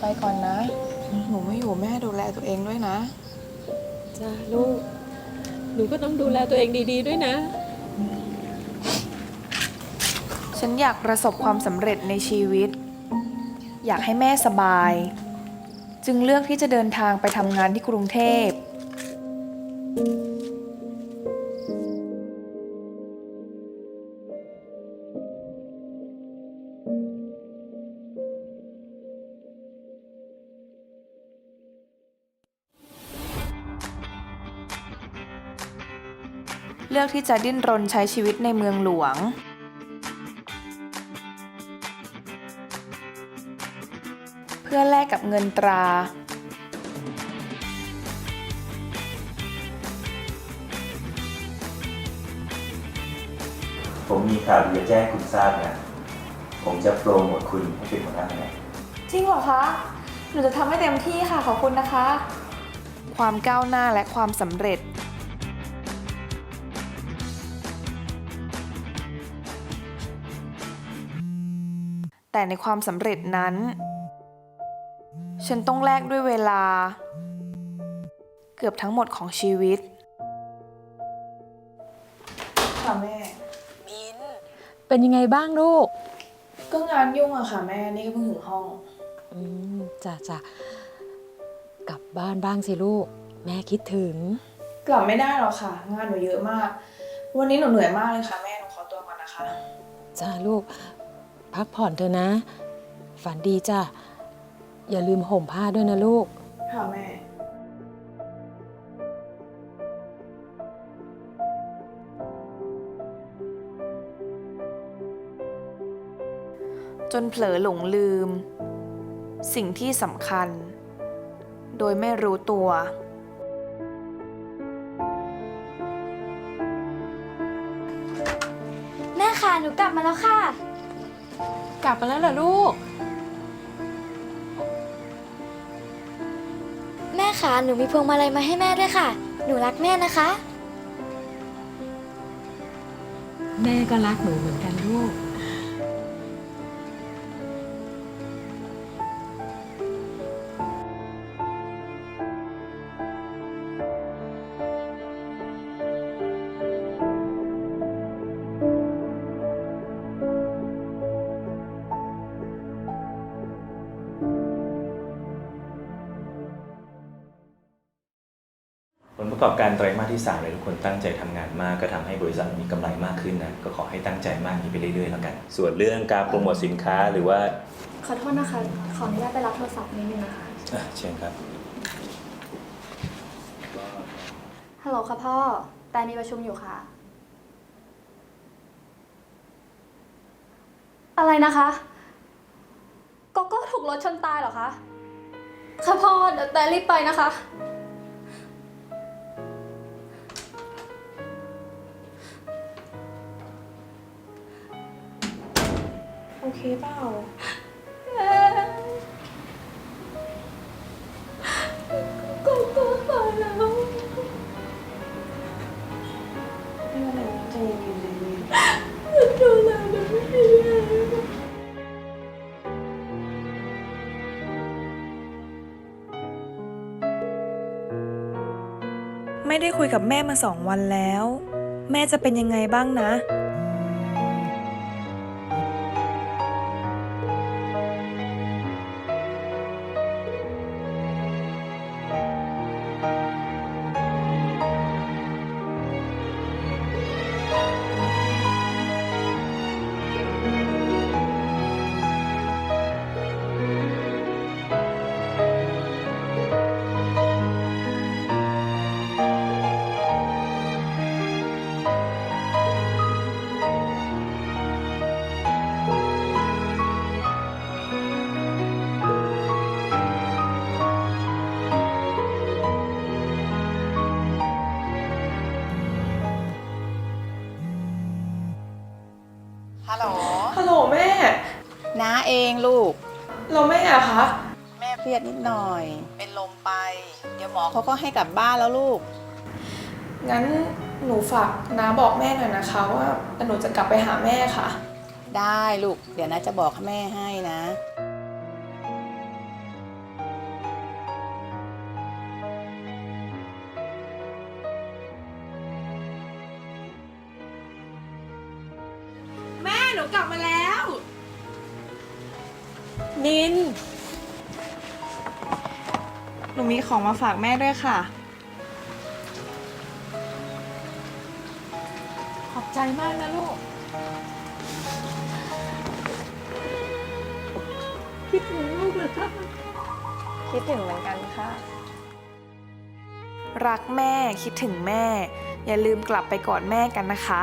ไปก่อนนะ หนูไม่อยู่แม่ดูแลตัวเองด้วยนะ จ้าลูก หนูก็ต้องดูแลตัวเองดี ๆ ด้วยนะ ฉันอยากประสบความสำเร็จในชีวิต อยากให้แม่สบาย จึงเลือกที่จะเดินทางไปทำงานที่กรุงเทพ เลือกที่จะดิ้นรนใช้ชีวิตในเมืองหลวง เพื่อแลกกับเงินตรา ผมมีข่าวดีจะแจ้งให้คุณทราบนะ ผมจะโปรโมทคุณให้เป็นหัวหน้าแผนก จริงเหรอคะ หนูจะทำให้เต็มที่ค่ะขอบคุณนะคะ ความก้าวหน้าและความสำเร็จ แต่ในความสำเร็จนั้น ฉันต้องแลกด้วยเวลา เกือบทั้งหมดของชีวิต ค่ะแม่ เป็นยังไงบ้างลูก ก็งานยุ่งอะค่ะแม่ นี่ก็เพิ่งถึงห้อง อืมจ้ะจ้ะกลับบ้านบ้างสิลูก แม่คิดถึง กลับไม่ได้หรอกค่ะ งานหนูเยอะมาก วันนี้หนูเหนื่อยมากเลยค่ะแม่ หนูขอตัวก่อนนะคะ จ้าลูก พักผ่อนเถอะนะ ฝันดีจ้ะ อย่าลืมห่มผ้าด้วยนะลูก ค่ะแม่ จนเผลอหลงลืม สิ่งที่สำคัญ โดยไม่รู้ตัว แม่ค่ะ หนูกลับมาแล้วค่ะ กลับมาแล้วเหรอลูก แม่ค่ะหนูมีพวงมาลัยมาให้แม่ด้วยค่ะ หนูรักแม่นะคะ แม่ก็รักหนูเหมือนกันลูก ประกอบการไตรมาสที่3เลยทุกคนตั้งใจทำงานมากก็ทำให้บริษัทมีกำไรมากขึ้นนะก็ขอให้ตั้งใจมากนี้ไปเรื่อยๆแล้วกัน ส่วนเรื่องการโปรโมทสินค้าหรือว่า ขอโทษนะคะ ขออนุญาตไปรับโทรศัพท์นิดนึงนะคะอะเชิญครับฮัลโหลค่ะพ่อ แต่มีประชุมอยู่ค่ะ อะไรนะคะโกโก้ถูกรถชนตายเหรอคะค่ะพ่อเดี๋ยวแต่รีบไปนะคะ เคเปล่าโกโก้ตายแล้ว ไม่เป็นไรใจเย็นๆใจเย็นดูแลหนูไม่ดีเลยไม่ได้คุยกับแม่มาสองวันแล้ว แม่จะเป็นยังไงบ้างนะูก เราไม่อะคะ แม่เครียดนิดหน่อย เป็นลมไป เดี๋ยวหมอเขาก็ให้กลับบ้านแล้วลูก งั้นหนูฝากน้าบอกแม่หน่อยนะคะว่าหนูจะกลับไปหาแม่ค่ะ ได้ลูก เดี๋ยวนะจะบอกแม่ให้นะแม่หนูกลับมาแล้ว นิน หนูมีของมาฝากแม่ด้วยค่ะ ขอบใจมากนะลูก คิดถึงลูกเลยคิดถึงเหมือนกันค่ะ รักแม่คิดถึงแม่ อย่าลืมกลับไปกอดแม่กันนะคะ